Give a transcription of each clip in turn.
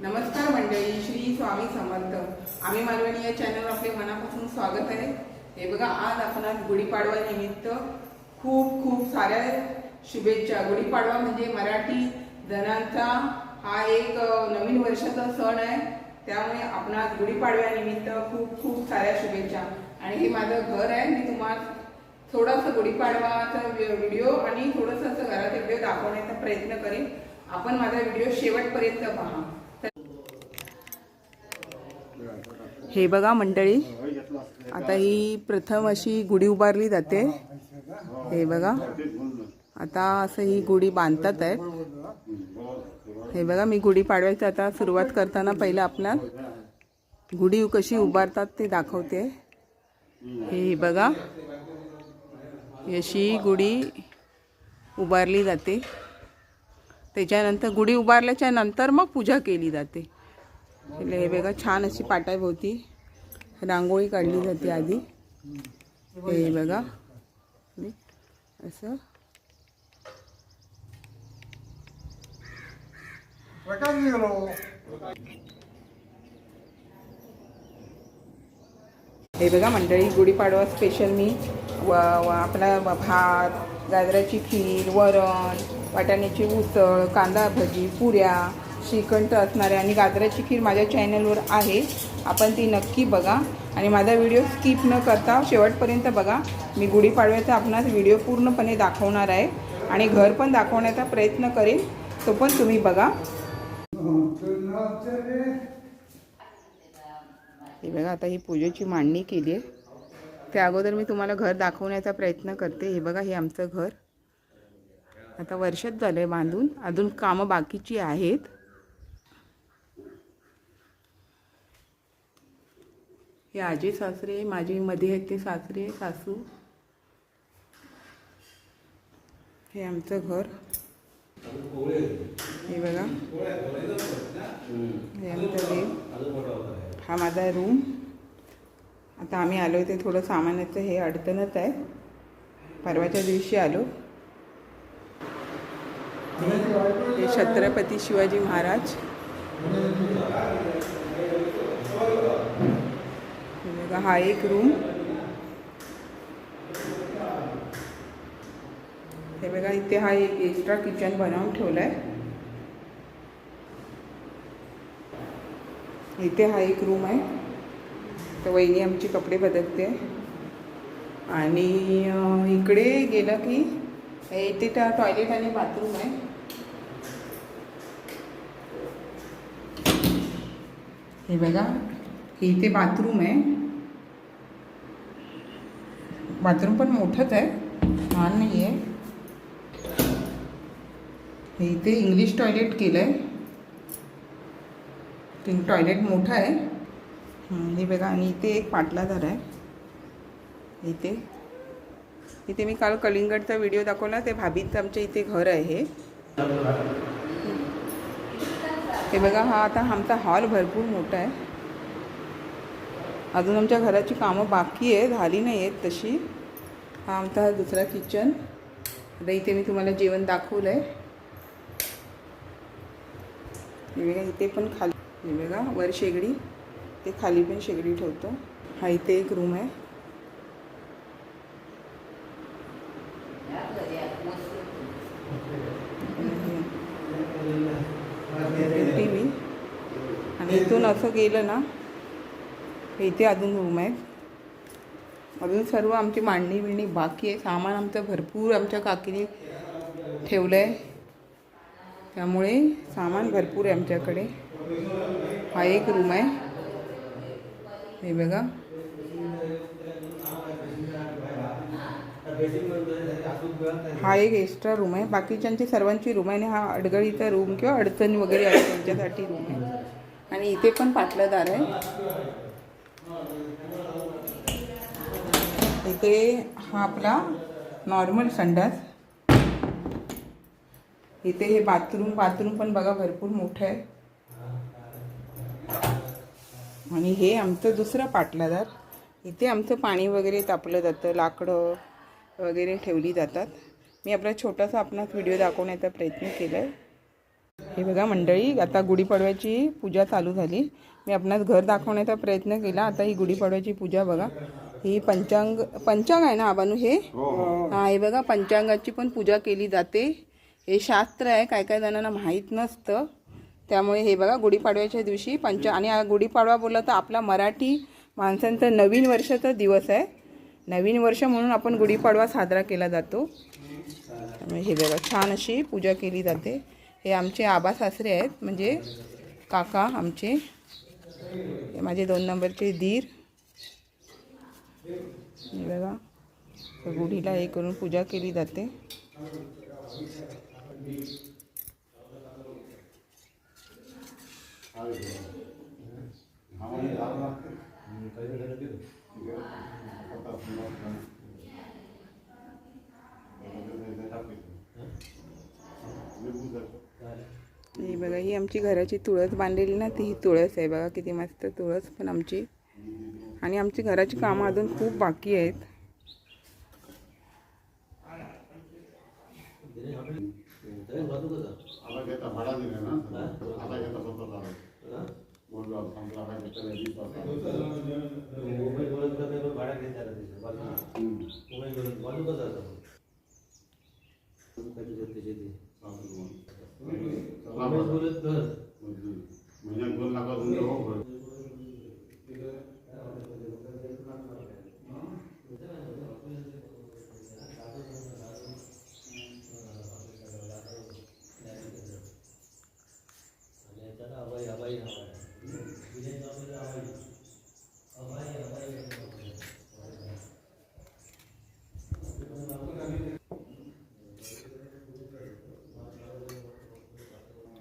नमस्कार मंडळी श्री स्वामी समर्थ. आम्ही मालवणी या चॅनलवर आपले मनापासून स्वागत आहे. हे बघा आज आपण आज गुढीपाडवा निमित्त खूप खूप साऱ्या शुभेच्छा. गुढीपाडवा म्हणजे मराठी जणांचा हा एक नवीन वर्षाचा सण आहे. त्यामुळे आपण आज गुढीपाडव्यानिमित्त खूप खूप साऱ्या शुभेच्छा. आणि हे माझं घर आहे. मी तुम्हाला थोडासा गुढीपाडवाचा व्हिडिओ आणि थोडंसं असं घरात व्हिडिओ दाखवण्याचा प्रयत्न करेन. आपण माझा व्हिडिओ शेवटपर्यंत पहा. हे बघा मंडळी आता ही प्रथम अशी गुढी उभारली जाते. हे बघा आता असं ही गुढी बांधतात आहेत. हे बघा मी गुढी पाडव्याची आता सुरुवात करताना पहिलं आपल्या गुढी कशी उभारतात ते दाखवते. हे बघा अशी गुढी उभारली जाते. त्याच्यानंतर गुढी उभारल्याच्या नंतर मग पूजा केली जाते. हे बघा छान अशी पाटाभोवती रांगोळी काढली जाते आधी. हे बघा. असं. हे बघा मंडळी गुढीपाडवा स्पेशल मी. व आपला भात गाजराची खीर वरण वाटाण्याची उसळ कांदा भजी पुऱ्या श्रीखंड असणारे आणि गाजराची खीर माझ्या चॅनलवर आहे. आपण ती नक्की बघा. आणि माझा व्हिडिओ स्किप न करता शेवटपर्यंत बघा. मी गुढीपाडव्याचा आपणास व्हिडिओ पूर्णपणे दाखवणार आहे. आणि घर पण दाखवण्याचा प्रयत्न करेन. तो पण तुम्ही बघा. हे बघा आता ही पूजेची मांडणी केली आहे. त्या अगोदर मी तुम्हाला घर दाखवण्याचा प्रयत्न करते. हे बघा हे आमचं घर. आता वर्षात झालं आहे बांधून. अजून कामं बाकीची आहेत. हे आजी सासरे माझी मध्ये आहेत ते सासरे सासू. हे आमचं घर. हे बघा. हे आमचं देव हा माझा रूम आता आम्ही आलो ते थोडं सामानाचं हे अडचणच आहे. परवाच्या दिवशी आलो. हे छत्रपती शिवाजी महाराज. बघा हा एक रूम हे बघा इथे हा एक एक्स्ट्रा किचन बनवून ठेवला आहे इथे हा एक रूम आहे. तर वहिनी आमची कपडे बदलते. आणि इकडे गेलं की इथे त्या टॉयलेट आणि बाथरूम आहे. हे बघा इथे बाथरूम आहे. बाथरूम पण मोठंच आहे. लहान नाही आहे हे इथे इंग्लिश टॉयलेट केलं आहे ते टॉयलेट मोठं आहे. हे बघा आणि इथे एक पाटलाधार आहे. इथे. इथे मी काल कलिंगडचा व्हिडिओ दाखवला ते भाभीचं आमच्या इथे घर आहे हे. हे बघा हा आता आमचा हॉल भरपूर मोठा आहे. अजून आमच्या घराची कामं बाकी आहे झाली नाही आहेत तशी. हा आमचा दुसरा किचन आता इथे मी तुम्हाला जेवण दाखवलं आहे हे बघा इथे पण खाली हे बघा वर शेगडी ते खाली पण शेगडी ठेवतो. हा इथे एक रूम आहे. टी व्ही आणि इथून असं गेलं ना हे इथे अजून रूम आहेत. अजून सर्व आमची मांडणी बिंडणी बाकी आहे. सामान आमचं भरपूर आमच्या काकीने ठेवलं आहे त्यामुळे सामान भरपूर आहे आमच्याकडे. हा एक रूम आहे. हे बघा. हा एक एक्स्ट्रा रूम आहे. बाकीच्यांची सर्वांची रूम आहे आणि हा अडगळीचा रूम किंवा अडचणी वगैरे आहे त्यांच्यासाठी रूम आहे. आणि इथे पण पाटलादार आहे. ते हा आपला नॉर्मल संडास. इथे हे बाथरूम बाथरूम पण बघा भरपूर मोठं आहे. आणि हे आमचं दुसरं पाटलादार इथे आमचं पाणी वगैरे तापलं जातं लाकडं वगैरे ठेवली जातात. मी आपला छोटासा आपणास व्हिडिओ दाखवण्याचा प्रयत्न केला आहे हे बघा मंडळी आता गुढीपाडव्याची पूजा चालू झाली. मी आपणास घर दाखवण्याचा प्रयत्न केला. आता ही गुढीपाडव्याची पूजा बघा. ही पंचांग पंचांग आहे ना आबानू हे? हा हे. बघा पंचांगाची पण पूजा केली जाते. हे शास्त्र आहे काय काय जणांना माहीत नसतं. त्यामुळे हे बघा गुढीपाडव्याच्या दिवशी पंच आणि हा गुढीपाडवा बोलला तर आपला मराठी माणसांचा नवीन वर्षाचा दिवस आहे. नवीन वर्ष म्हणून आपण गुढीपाडवा साजरा केला जातो. त्यामुळे हे बघा छान अशी पूजा केली जाते. हे आमचे आबा सासरे आहेत म्हणजे काका आमचे हे माझे दोन नंबरचे दीर. हे बघा. गुढीला हे करून पूजा केली जाते. बघा ही आमची घराची तुळस बांधलेली ना ती ही तुळस आहे. बघा किती मस्त तुळस पण आमची आणि आमची घराची कामं अजून खूप बाकी आहेत.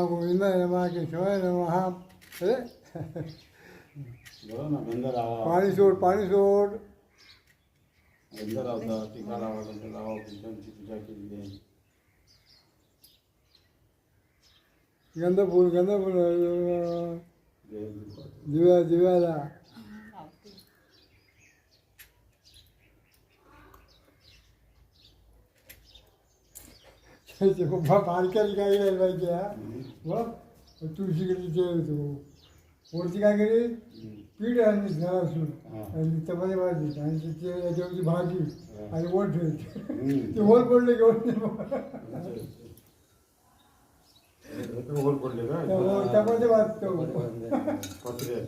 माधवाय नमः गोविंदाय नमः केशवाय नमः अरे बरं ना बंद लावा पाणी सोड पाणी सोड बंद लावता टीका लावा बंद लावा त्यांची पूजा केली आहे गंध फुल गंध फुल देव- दिव्या दिव्याला त्याचे खूप बारक्याला काय करायला पाहिजे हा बघ तुळशीकडे तू वरती काय केली पीठ आणि घरासून आणि चपाती भाजी आणि तिथे याच्यावरची भाजी आणि वर ठेवायची ते होल पडले घेऊन ते होल पडले का चपाती भाजतो पत्रे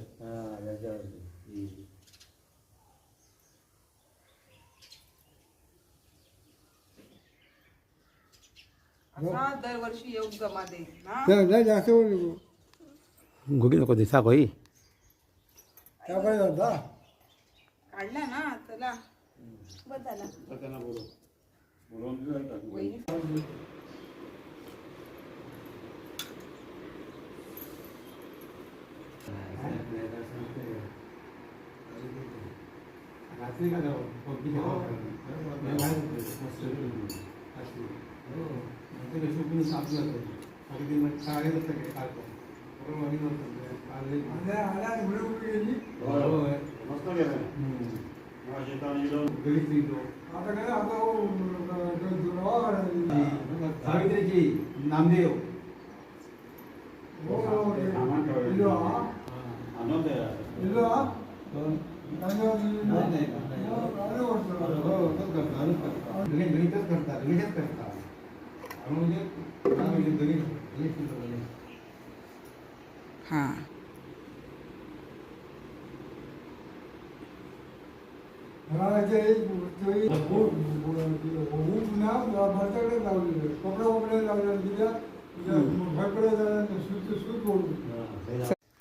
हा दरवर्षी योग जमा दे ना नाही नाही, जास्त वर नको गुढी नको दिसा भाई चपाती जाता काढला ना चला बस झाला तर त्यांना बोलव बोलवून दिलं का? वहिनी रात्री का मस्त गेलं मला शेतावर गेलो आता काय आता सावित्रीची नामदेव. नाही, हो, तोच करता, अनुच करता. गणेश गणितच करता गणेशच करता अनु म्हणजे हा. हां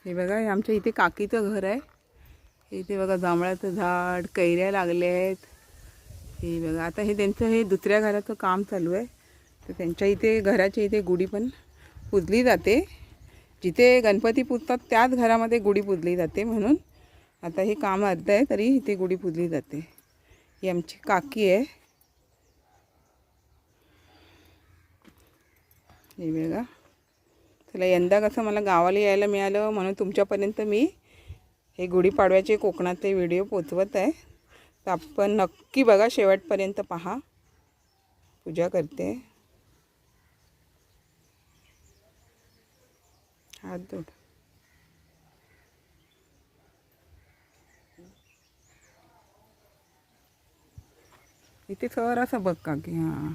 हे बघा आमच्या इथे काकीचं घर आहे. इथे बघा जांभळाचं झाड कैऱ्या लागल्या आहेत. हे बघा आता हे त्यांचं हे दुसऱ्या घराचं काम चालू आहे. तर त्यांच्या इथे घराच्या इथे गुढी पण पुजली जाते. जिथे गणपती पुजतात त्याच घरामध्ये गुढी पुजली जाते म्हणून. आता हे काम अर्ध आहे तरी इथे गुढी पुजली जाते. ही आमची काकी आहे. हे बघा. चला यंदा कसं मला गावाला यायला मिळालं म्हणून तुमच्यापर्यंत मी हे गुढीपाडव्याचे कोकणातले व्हिडिओ पोचवत आहे. तर आपण नक्की बघा शेवटपर्यंत पहा. पूजा करते. हात जोड इथे सर असं बघ का की हां.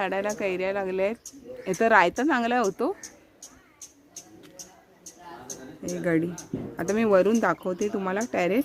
झाडाला कैऱ्या लागल्या आहेत इथं रायता चांगला होतो. हे गडी. आता मी वरून दाखवते तुम्हाला टॅरेस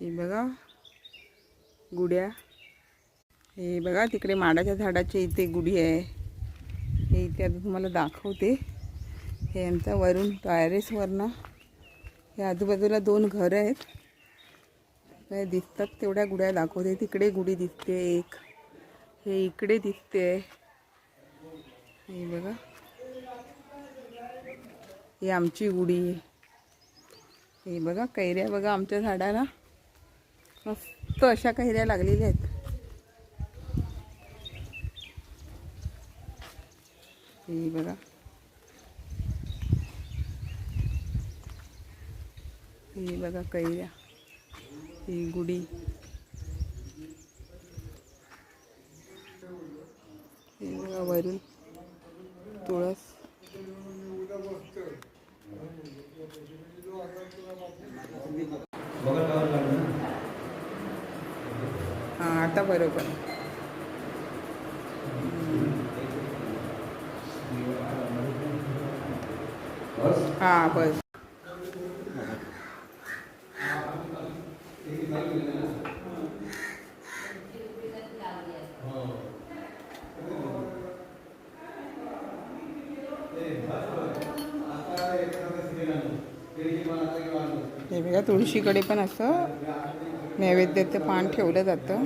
हे बघा गुड्या हे बघा तिकडे माडाच्या झाडाची इथे गुढी आहे. हे इथे आता तुम्हाला दाखवते. हे आमचा वरून टायरेसवरनं हे आजूबाजूला दोन घरं आहेत. काय दिसतात तेवढ्या गुड्या दाखवते. तिकडे गुढी दिसते एक. हे इकडे दिसते. हे बघा. ही आमची गुढी. हे बघा कैऱ्या बघा आमच्या झाडाला. मस्त. अशा कैऱ्या लागलेल्या आहेत. हे बघा. हे बघा कैऱ्या. ही गुढी हे बघा वरून तुळस बघा टावर लागलं ना हां आता बरोबर हां बस. हे बघा तुळशीकडे पण असं नैवेद्याचं पान ठेवलं जातं.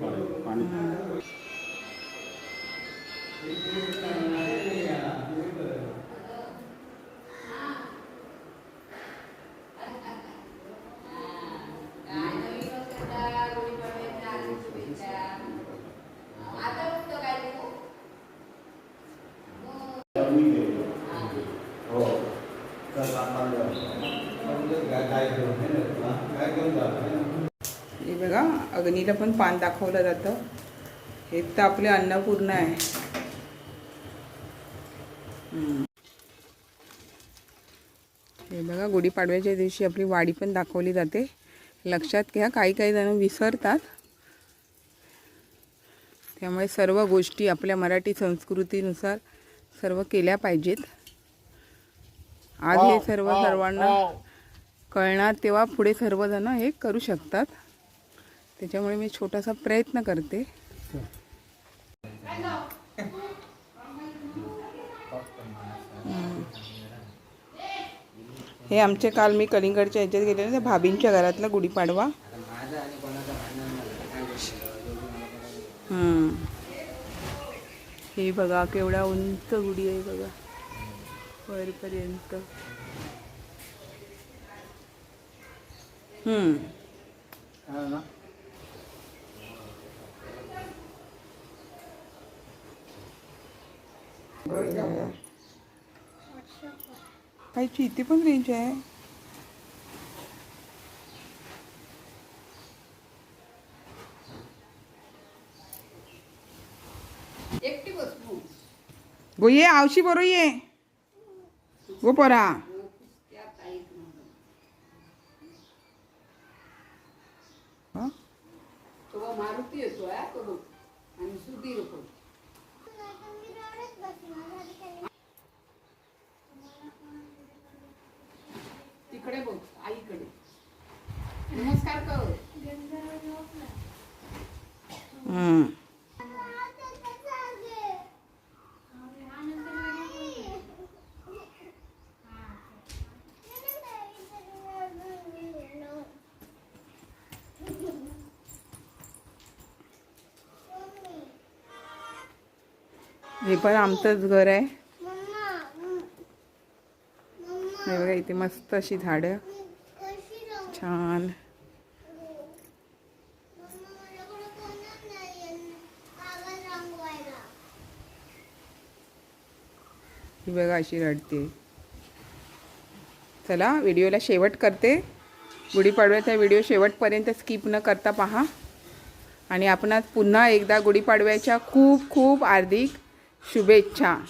पाणी बघा. अग्नीला पण पान दाखवलं जातं. हे तर आपले अन्नपूर्ण आहे. हे बघा गुढीपाडव्याच्या दिवशी आपली वाडी पण दाखवली जाते. लक्षात घ्या काही काही जण विसरतात. त्यामुळे सर्व गोष्टी आपल्या मराठी संस्कृतीनुसार सर्व केल्या पाहिजेत. आज हे सर्व सर्वांना कळणार तेव्हा पुढे सर्वजण हे करू शकतात. त्याच्यामुळे मी छोटासा प्रयत्न करते. हे आमचे काल मी कलिंगडच्या ह्याच्यात गेले ना भाभींच्या घरातला गुढीपाडवा. हे बघा केवढा उंच गुढी आहे बघा. वरपर्यंत. हम्म. काहीची इथे पण रेंज आहे. गो ये आवशी बरो ये. गो परा हा? तो मारुती येतो हा तो बघ आणि सुधीर पण तिकडे बघ आईकडे नमस्कार कर हम्म. हे पण आमचंच घर आहे. हे बघा इथे मस्त अशी झाडं. छान. ही बघा अशी रडते. चला व्हिडिओला शेवट करते. गुढीपाडव्याचा व्हिडिओ शेवटपर्यंत स्किप न करता पहा. आणि आपणास पुन्हा एकदा गुढीपाडव्याच्या खूप खूप हार्दिक शुभेच्छा.